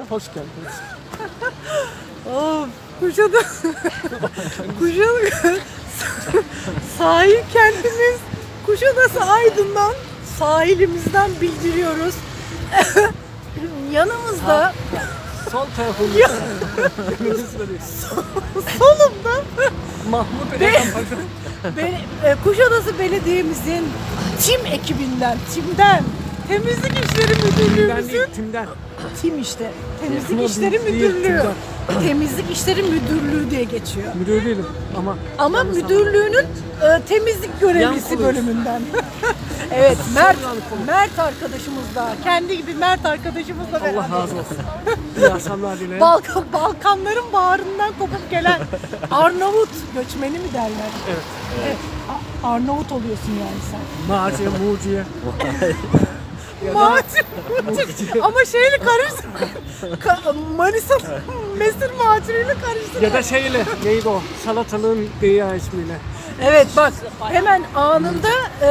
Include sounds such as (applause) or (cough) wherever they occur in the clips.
Hoş geldiniz. (laughs) Of, Kuşadası. (laughs) Kuşadası. (laughs) Sahil kentimiz Kuşadası Aydın'dan sahilimizden bildiriyoruz. Yanımızda Sol tarafımızda Denizleri. solumda Mahmut Be-. Be- e, Kuşadası Belediye'mizin tim ekibinden, timden Temizlik İşleri Timden Müdürlüğümüzün değil, timden. tim işte. Temizlik Timden İşleri değil, Müdürlüğü. timden. Temizlik İşleri Müdürlüğü diye geçiyor. Müdür değilim ama Ama müdürlüğünün e, temizlik görevlisi koluyuz. bölümünden. (laughs) evet, Mert. Mert arkadaşımız da, kendi gibi Mert arkadaşımızla beraber. Allah razı olsun. (laughs) İyi akşamlar dilerim. Balkan, Balkanların bağrından kopup gelen Arnavut göçmeni mi derler? Evet. Evet, A- Arnavut oluyorsun yani sen. Maciye, Muciye. (laughs) Macun. Ama şeyle karıştır. Ka- Manisa, Mesir macunuyla karıştır. Ya da şeyle, neydi o? Salatalığın diğer ismiyle. Evet bak hemen anında e,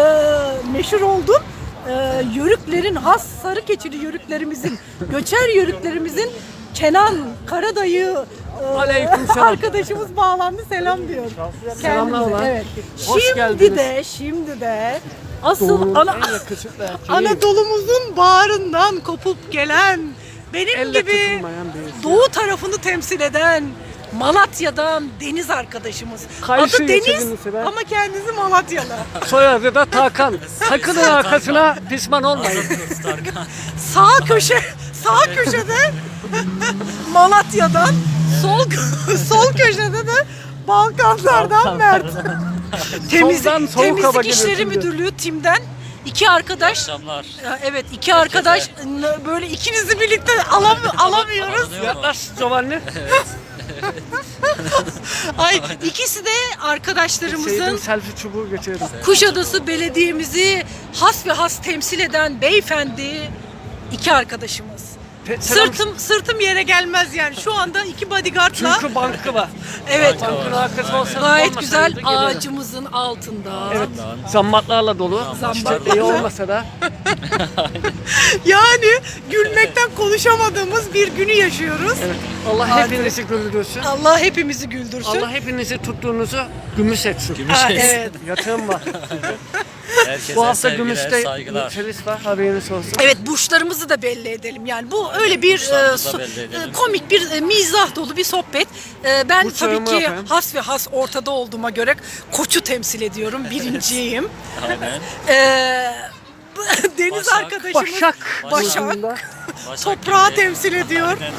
meşhur oldum. E, yörüklerin has sarı keçili yörüklerimizin, göçer yörüklerimizin Kenan Karadayı e, arkadaşımız bağlandı selam diyor. Selamlar Kendimize. Evet. Hoş şimdi geldiniz. de şimdi de asıl ana. Anadolu'muzun bağrından kopup gelen benim Elle gibi doğu tarafını temsil eden Malatya'dan Deniz arkadaşımız. Kayseri Adı Deniz sever. ama kendisi Malatyalı. Soyadı da Tarkan. (laughs) Takılın arkasına pişman olmayın. sağ köşe, sağ köşede Malatya'dan, sol (laughs) sol köşede de Balkanlardan Mert. Temizlik, Soldan soğuk hava temizlik geliyor İşleri şimdi. Müdürlüğü timden iki arkadaş akşamlar. Ya Evet iki arkadaş n- böyle ikinizi birlikte alam alamıyoruz. Alınıyor mu? Yaklaş Giovanni. (laughs) Ay ikisi de arkadaşlarımızın selfie çubuğu geçiyorum. Kuşadası Belediye'mizi has ve has temsil eden beyefendi iki arkadaşımız. Selam- Sırtım sırtım yere gelmez yani. Şu anda iki bodyguardla Çünkü bankı var. evet Bankın arkası olsa gayet güzel gelirim. ağacımızın altında. Evet. Zammatlarla dolu. Zammatlarla. Çiçekli olmasa da. (laughs) Yani gülmekten konuşamadığımız bir günü yaşıyoruz. Evet. Allah hepinizi güldürsün. Allah hepimizi güldürsün. Allah hepinizi tuttuğunuzu gümüş etsin. Gümüş Ha, etsin. evet. Yatığım var. (laughs) Herkese Bu hafta sevgiler, gümüşte saygılar. yükseliş var. Haberiniz olsun. Evet burçlarımızı da belli edelim. Yani bu öyle bir e, edelim. e, komik bir e, mizah dolu bir sohbet. E, ben Burçlarımı tabii ki yapayım. has ve has ortada olduğuma göre koçu temsil ediyorum. Birinciyim. Aynen. (laughs) E, (laughs) Deniz Başak. arkadaşımız Başak. Başak. (laughs) Başak toprağı temsil ediyor. Aynen.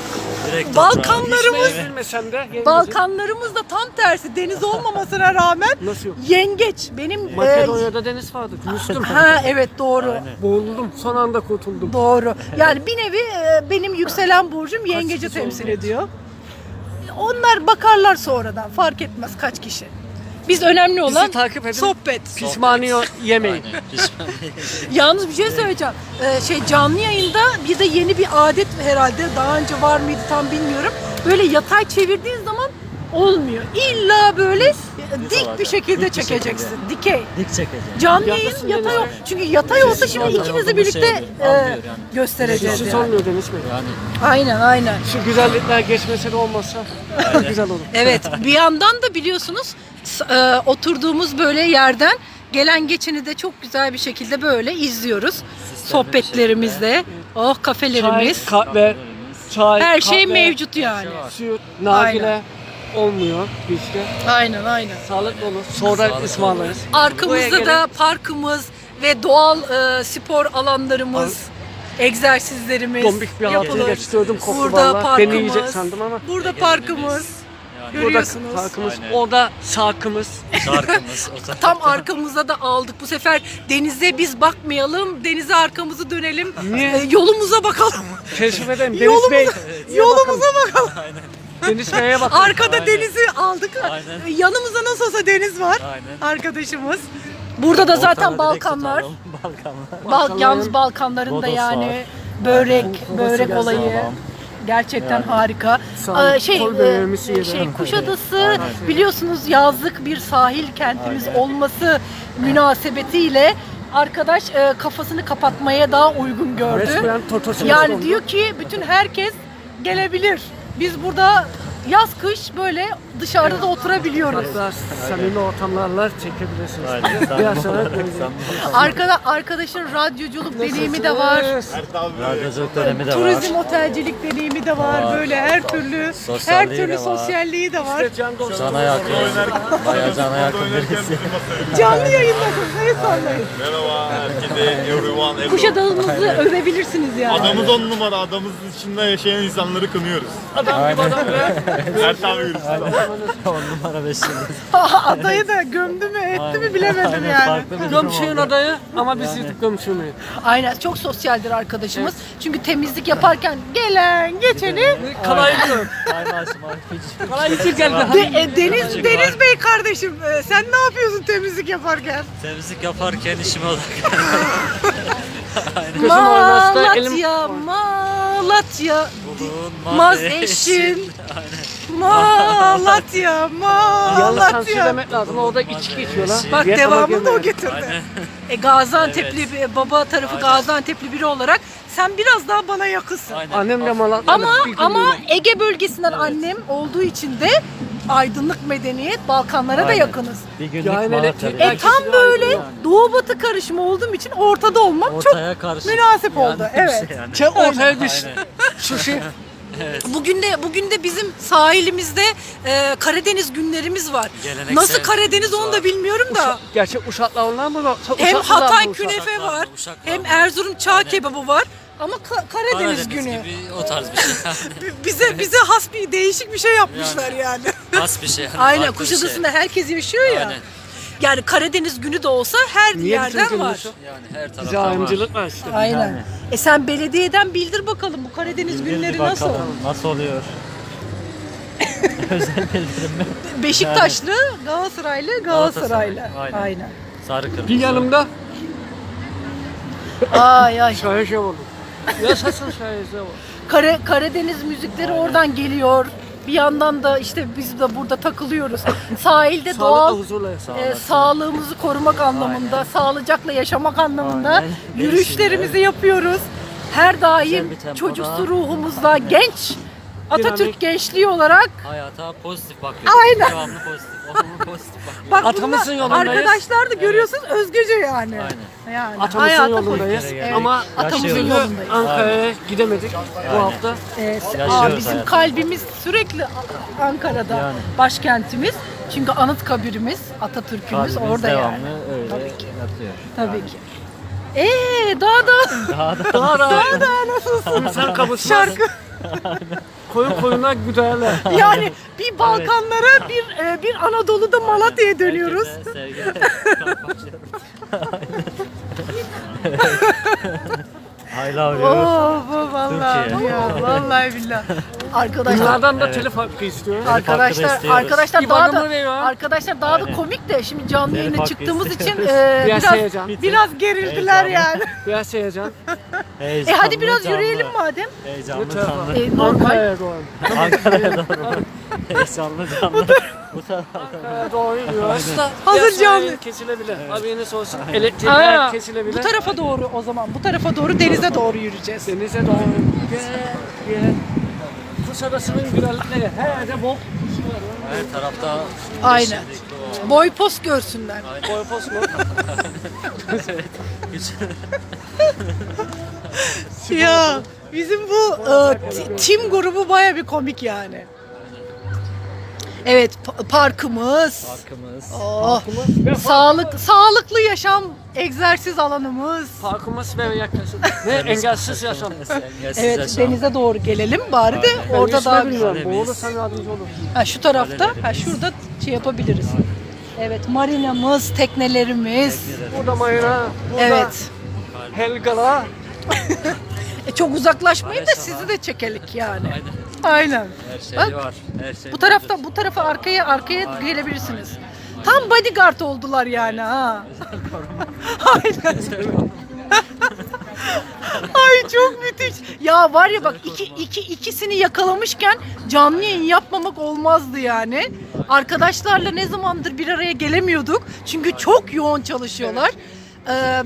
Direkt. Balkanlarımız bilmesem de. Balkanlarımız da tam tersi deniz olmamasına rağmen Nasıl yok? yengeç. Benim e, Makedonya'da deniz vardı. Müslüm. ha evet doğru. Boğuldum. Son anda kurtuldum. Doğru. Yani bir nevi e, benim yükselen burcum yengeci temsil ediyor. Onlar bakarlar sonradan fark etmez kaç kişi. Biz önemli olan takip edin. sohbet. Pişmaniye yemeyin. (laughs) Yalnız bir şey söyleyeceğim. Ee, şey canlı yayında bir de yeni bir adet herhalde daha önce var mıydı tam bilmiyorum. Böyle yatay çevirdiğin zaman olmuyor. İlla böyle dik bir şekilde Dik bir çekeceksin. şekilde. Dikey. Dik çekeceğim. Canlı yayın yatay denize. ol- Çünkü yatay olsa şimdi Yatay ikinizi olduğunu birlikte şey e, anlıyor yani. göstereceğiz. Siz yani. olmuyor Deniz Bey. Yani Aynen aynen. Şu güzellikler geçmese de olmasa (laughs) güzel olur. Evet bir yandan da biliyorsunuz e, oturduğumuz böyle yerden gelen geçeni de çok güzel bir şekilde böyle izliyoruz. Sohbetlerimizde. Oh Çay, kafelerimiz. kahve, çay, Her şey kahve, mevcut yani. Süt, nargile olmuyor bizde. Aynen aynen. Sağlıklı olur. Sonra Sağlıklı ısmarlarız. Arkamızda Buraya da parkımız ve doğal e, spor alanlarımız, egzersizlerimiz Dombik bir yapılır. geçtirdim koktu Burada valla. parkımız. Beni yiyecek sandım ama. Burada parkımız. Yani Burada Görüyorsunuz. parkımız, Aynen. orada sarkımız. şarkımız. o (laughs) da- Tam arkamıza da aldık. Bu sefer denize biz bakmayalım, denize arkamızı dönelim. Niye? E, yolumuza bakalım. Teşrif ederim. Deniz Yolumuza- Bey. Yolumuza bakalım. Deniz Bey'e (laughs) bakın. Arkada Aynen. denizi aldık. Aynen. Yanımızda nasıl olsa deniz var. Aynen. Arkadaşımız. Burada da zaten direkt Balkanlar. tutalım. Balkanlar. Bal, Balkanların yalnız Balkanların da Rodos yani var. börek, Aynen. börek olayı. gelsin. Gerçekten Yani. harika. Sağ- şey, e, şey Aynen. Kuşadası biliyorsunuz yazlık bir sahil kentimiz olması münasebetiyle arkadaş e, kafasını kapatmaya daha uygun gördü. Yani diyor ki bütün herkes gelebilir. Biz burada yaz kış böyle dışarıda da oturabiliyoruz. Hatta samimi ortamlarla çekebilirsiniz. Aynen. Biraz sonra Arkada arkadaşın radyoculuk deneyimi de var. Radyoculuk dönemi de var. Turizm otelcilik deneyimi de var. Var. Böyle her türlü her türlü de var. sosyalliği de var. Cana yakın. Bayağı cana yakın birisi. Canlı yayındasınız. El sallayın. Merhaba herkese, everyone, everyone. Kuşadağımızı övebilirsiniz yani. Adamız on numara, adamız içinde yaşayan insanları kınıyoruz. Adam gibi adam be. Ertan virüsü. On numara beş yıldız. (laughs) Adayı da gömdü mü etti mi bilemedim Aynen, yani. farklı bir durum Gömçüğün oldu. adayı ama biz yırtık gömçüğünü. Aynen çok sosyaldir arkadaşımız. Çünkü temizlik yaparken gelen geçeni Kalaylı. Kaynaşım hiç. Kalay için geldi. De- e, Deniz Deniz Bey kardeşim e, sen ne yapıyorsun temizlik yaparken? Temizlik yaparken işime odaklanıyorum. (laughs) Gözüm oynarsa da elim... Malatya, Malatya, Bulunmaz Maz eşin. Malatya, (laughs) Yalnız Malatya. sansürlemek lazım. Orada içki içiyorlar. Bak Vietnam'a devamını da o getirdi. Aynen. E, Gaziantep'li bir- baba tarafı Gaziantep'li biri olarak sen biraz daha bana yakınsın. Aynen. Annem de Malatyalı. Ama ama. Ege bölgesinden annem olduğu için de aydınlık medeniyet Balkanlara da Aynen. yakınız. Bir günlük Yani Malatya'da. elektrik- E tam böyle aydın yani. doğu batı karışımı olduğum için ortada olmam çok Ortaya karşı. münasip oldu. bir Evet. şey yani. Çe ortaya düş. Aynen. Şu (laughs) şey. Bugün de bugün de bizim sahilimizde e, Karadeniz günlerimiz var. Geleneksel Nasıl Karadeniz onu da var. bilmiyorum da. Gerçek Uşaklar onlar mı? var? Hem Uşaklılar mı Hatay Uşak? künefe Uşaklar, var, Uşaklar. hem Erzurum çağ kebabı var. Ama Ka- Karadeniz, Karadeniz günü. gibi o tarz bir şey. (laughs) Bize bize has bir değişik bir şey yapmışlar yani. Has bir şey. yani, (laughs) Aynen şey. Kuşadası'nda herkes yaşıyor ya. Aynen. Yani Karadeniz günü de olsa her Niye yerden var. gün Yani her tarafta Bize var. ayrımcılık var işte. Aynen. E sen belediyeden bildir bakalım bu Karadeniz Bildir günleri bakalım, nasıl? Nasıl oluyor? (laughs) Özel bildirim mi? Beşiktaşlı, Galatasaraylı, Galatasaraylı. Galatasaray, Aynen. aynen. Sarı kırmızı. Bir yanımda Ay ay. Şahin Şevalı. Yaşasın Şahin Şevalı. Kara, Karadeniz müzikleri oradan geliyor. Bir yandan da işte biz de burada takılıyoruz. (laughs) Sahilde doğal e, sağlığımızı korumak anlamında, sağlıcakla yaşamak anlamında Aynen. yürüyüşlerimizi yapıyoruz. Her daim çocuksu ruhumuzla genç Atatürk Dinamik. gençliği olarak Hayata pozitif bakıyor. Aynen. Devamlı pozitif. Olumlu pozitif bakıyor. bak Atamızın yolundayız. arkadaşlar da görüyorsunuz özgece yani. Aynen. Yani Atamızın hayata yolundayız. Evet. Ama Atamızın yolundayız. Ankara'ya gidemedik bu hafta. Ee, aa, bizim hayatı. kalbimiz sürekli Ankara'da Yani. başkentimiz. Çünkü Anıtkabirimiz, Atatürk'ümüz Kalbimiz orada devamlı yani. öyle Tabii ki. yatıyor. Tabii ki. Ee daha da Daha da (laughs) Daha da daha da nasılsın? insan kavuşmaz. Şarkı. Koyun koyuna güderler. Yani bir Balkanlara, bir e, bir Anadolu'da Malatya'ya dönüyoruz. Herkese sevgiler. I love you. Oh bu vallahi Türkiye. ya vallahi billahi. Arkadaşlar Bunlardan da Evet. telif hakkı istiyor. hakkı da Arkadaşlar istiyoruz. arkadaşlar daha İban'ımı da arkadaşlar daha da Aynen. komik de şimdi canlı Telif yayına hakkı çıktığımız için istiyoruz. e, Biraz biraz heyecan. biraz gerildiler yani. Biraz heyecan. E hadi biraz yürüyelim madem. Heyecanlı canlı. E, normal. Ankara'ya doğru. Ankara'ya doğru. Heyecanlı canlı. Bu tarafa. Doğru yürüyoruz. Hazır Biraz canlı. Kesilebilir. Haberiniz olsun. Elektrikler Aa, kesilebilir. bu tarafa doğru o zaman. Bu tarafa doğru denize doğru yürüyeceğiz. Denize doğru. Gel, gel. Kuşadası'nın güzellikleri her yerde bol. Her tarafta Aynen. Boy post görsünler. Boy pos mu? (laughs) Evet. (laughs) Ya bizim bu e, tim grubu baya bir komik yani. Evet pa- parkımız. Parkımız. Oh, sağlık sağlıklı yaşam egzersiz alanımız. Parkımız ve yaklaşık. (laughs) Ne engelsiz yaşam. (laughs) Engelsiz Evet yaşam. denize doğru gelelim bari de Ben orada yüzme daha bilmiyorum. Kalemiz. Boğulursan yardımcı olur. ha, şu tarafta ha şurada şey yapabiliriz. Evet marinamız, teknelerimiz. Burada Mayra, burada Evet. Helgala. (laughs) E, çok uzaklaşmayın da Maalesef sizi de çekelik yani. Aynen. Aynen. Her şey Bak, var. Her şey Bu tarafta bu tarafa arkaya arkaya gelebilirsiniz. Tam bodyguard oldular yani ha. (laughs) Aynen. Ay çok müthiş. Ya var ya bak iki, iki, ikisini yakalamışken canlı yayın yapmamak olmazdı yani. Arkadaşlarla ne zamandır bir araya gelemiyorduk. Çünkü çok yoğun çalışıyorlar. E,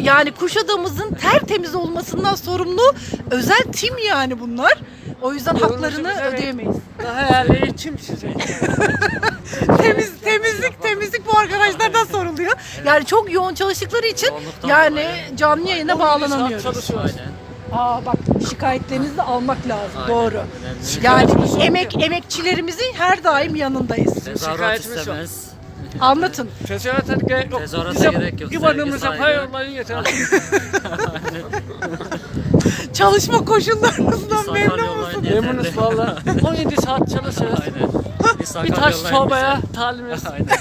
yani Kuşadamızın tertemiz olmasından sorumlu özel tim yani bunlar. O yüzden haklarını verin. ödeyemeyiz. Daha kim size? Temiz temizlik temizlik bu arkadaşlardan soruluyor. Yani çok yoğun çalıştıkları için Yoğunluktan yani dolayı. canlı yayına bağlanamıyoruz. Çalışıyoruz. Aynen. Aa bak şikayetlerinizi de almak lazım. Aynen. Doğru. Yani emek emekçilerimizin her daim yanındayız. Tezahürat Şikayetimiz yok. istemez. Anlatın. Tezahürata gerek yok. Tezahürata Bize gerek yok. İban'ımıza Sevgi, pay yollayın yeter. (laughs) Çalışma koşullarınızdan memnun musunuz? Memnunuz valla. 17 saat çalışıyoruz. Aynen. Bir, taş sobaya talimiz. Aynen. (laughs)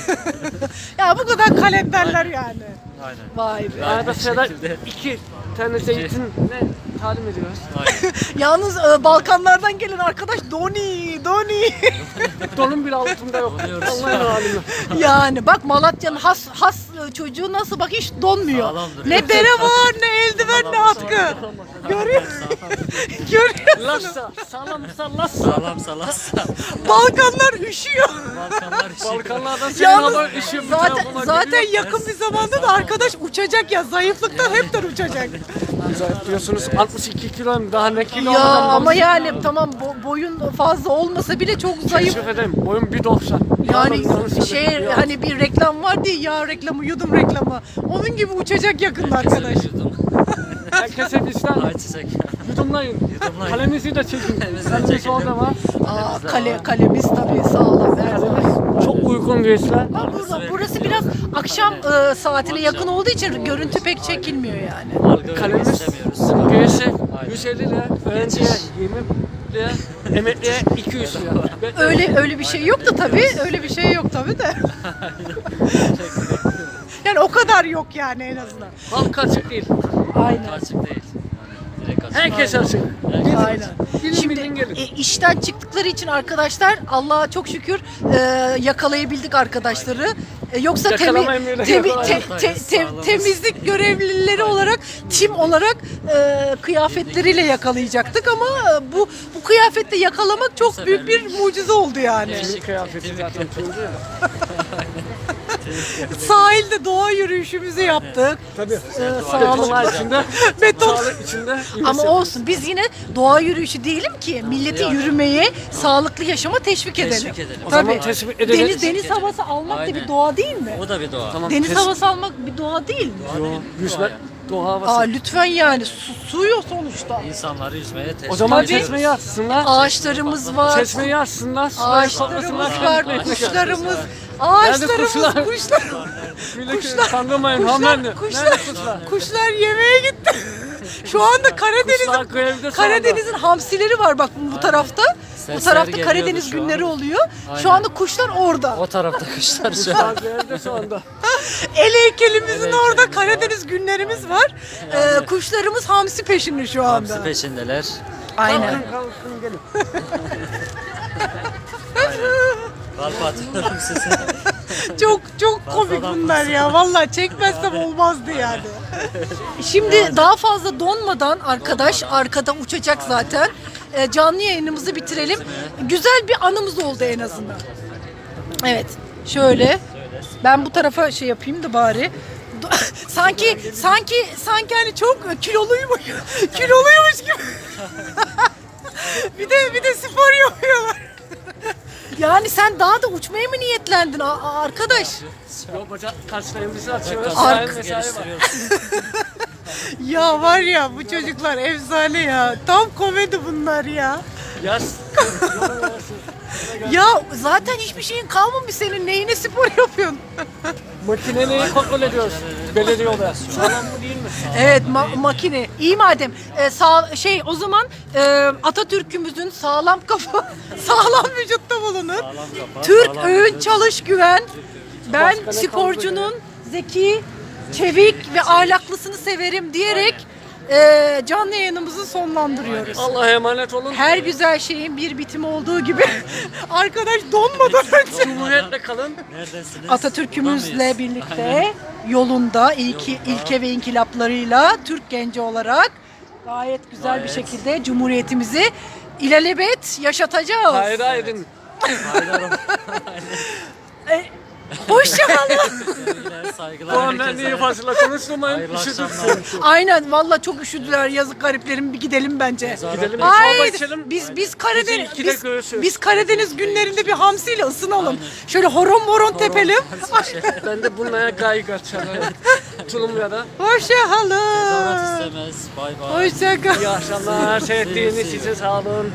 Ya bu kadar kalenderler yani. Aynen. Vay be. Arada sırada iki tane zeytin ne talim ediyoruz. (laughs) Yalnız e, Balkanlardan gelen arkadaş Doni, Doni. (laughs) Donun bile altında yok. Donuyoruz. Allah'ın halimi. yani bak Malatya'nın has has e, çocuğu nasıl bak hiç donmuyor. Sağlam duruyor. Ne bere var, ne eldiven, ne atkı. Görüyor Görüyorsunuz. (laughs) Lassa, sağlamsa lassa. Sağlam salasa. Balkanlar üşüyor. Balkanlar işi. Balkanlardan senin Yalnız haber işi bu zaten zaten yakın bir zamanda da arkadaş uçacak ya zayıflıktan hepten uçacak. Diyorsunuz 62 kilo mu? Daha ne kilo Ya olmadan ama yani tamam bo- boyun fazla olmasa bile çok zayıf. Teşrif ederim. Boyum 1.90. Yani Pardon, şey yanlış hani bir reklam var diye ya reklamı yudum reklamı. Onun gibi uçacak yakında arkadaş. Herkese bizden Ayçiçek. Yudumlayın. Yudumlayın. Kalemizi de çekin. (laughs) Kalemiz orada var. Aa kale kalemiz tabii sağlam her zaman. Çok uygun. Ama burada, burası biraz akşam e, saatine yakın olduğu için görüntü pek çekilmiyor yani. Kalemiz Aynen. 150 lira, öğrenciye 20 lira, (laughs) emekliye 200 lira. Öyle öyle bir şey yok da tabii. Öyle bir şey yok tabii de. (laughs) yani o kadar yok yani en azından. Halk açık değil. Aynen. Açık değil. Herkes açık. Aynen. Bilin Şimdi bilin gelin. e, işten çıktıkları için arkadaşlar Allah'a çok şükür e, yakalayabildik arkadaşları. E, yoksa temi- Yakalama temi- te- te- te- temizlik görevlileri olarak tim olarak e, kıyafetleriyle yakalayacaktık ama e, bu bu kıyafetle yakalamak çok büyük bir mucize oldu yani. Kendi kıyafeti zaten turuncu ya. (laughs) Sahilde doğa yürüyüşümüzü yaptık. Tabii. E, Beton sağlık içinde, beton sağlık içinde. Ama olsun biz yine doğa yürüyüşü değilim ki milleti Yani. yürümeye, sağlıklı yaşama teşvik edelim. Teşvik edelim. O zaman Tabii. teşvik edelim. Deniz deniz havası almak da bir doğa değil mi? O da bir doğa. Tamam, Deniz havası almak bir doğa değil mi? Doğa değil, doğa yani. Havası. Aa lütfen yani su, su yok sonuçta. İnsanları yüzmeye teşvik o zaman ediyoruz. çeşmeyi açsınlar. Ağaçlarımız var. Çeşmeyi açsınlar. suları Ağaçlarımız var, Kuşlar. kuşlarımız, ağaçlarımız, kuşlar? kuşlar, Kuşlar. Kuşlar, hanımefendi. kuşlar, Nerede kuşlar? kuşlar yemeğe gitti. (laughs) Şu anda Karadeniz'in Kuşlar anda. Karadeniz'in hamsileri var bak bu tarafta. Bu Sesler tarafta geliyordu Karadeniz şu an. günleri oluyor. Şu Aynen. anda kuşlar orada. O tarafta kuşlar şu an. şu anda. (laughs) El heykelimizin El orada heykelimiz Karadeniz günlerimiz var. Ee, kuşlarımız hamsi peşinde şu anda. Hamsi peşindeler. Aynen. Kalkın kalkın gelin. Kalp atıyorum size. (laughs) Çok çok komik Fazladan bunlar ya. Vallahi çekmezsem olmazdı yani. Şimdi daha fazla donmadan arkadaş arkada uçacak zaten. Ee, canlı yayınımızı bitirelim. Güzel bir anımız oldu en azından. Evet. Şöyle. Ben bu tarafa şey yapayım da bari. (laughs) Sanki sanki sanki hani çok kiloluymuş (laughs) kiloluymuş gibi. (laughs) bir de bir de spor yapıyorlar. yani sen daha da uçmaya mı niyetlendin a- arkadaş? Yok bacak kaslarımızı açıyoruz. Ark- Sahil mesai var. Ya var ya bu çocuklar efsane ya. Tam komedi bunlar ya. Yaz. Ya zaten hiçbir şeyin kalmamış senin. Neyine spor yapıyorsun? Makineyi kontrol ediyoruz. Belediye olarak. Sağlam mı değil mi? Evet ma- makine. İyi madem. Ee, sağ şey o zaman e, Atatürk'ümüzün sağlam kafa, (laughs) sağlam vücutta bulunur. Sağlam kafa, Türk sağlam öğün vücut. çalış güven. Ben sporcunun zeki, çevik ve ahlaklısını severim diyerek e, canlı yayınımızı sonlandırıyoruz. Allah'a emanet olun. Her güzel şeyin bir bitimi olduğu gibi (laughs) arkadaş donmadan önce Cumhuriyetle kalın. Neredesiniz? Atatürk'ümüzle birlikte yolunda ilki, ilke ve inkılaplarıyla Türk genci olarak gayet güzel bir Gayet. şekilde Cumhuriyetimizi ilelebet yaşatacağız. Hayra edin. Haydar E, Hoşçakalın. Saygılar. Bu an ben herkese. niye fazla konuşmayın. Hayırlı Üşüdüm. Aynen valla çok üşüdüler yazık gariplerim bir gidelim bence. Gidelim Ay, içelim. biz biz Karadeniz biz, biz Karadeniz günlerinde bir hamsiyle ısınalım. Şöyle horon moron tepelim. (laughs) Ben de bunlara gayga çalarım. (laughs) Tulumlara. Hoşça Tezahürat kalın. istemez. Bay bay. Hoşça kalın. İyi akşamlar. Seyrettiğiniz için sağ olun.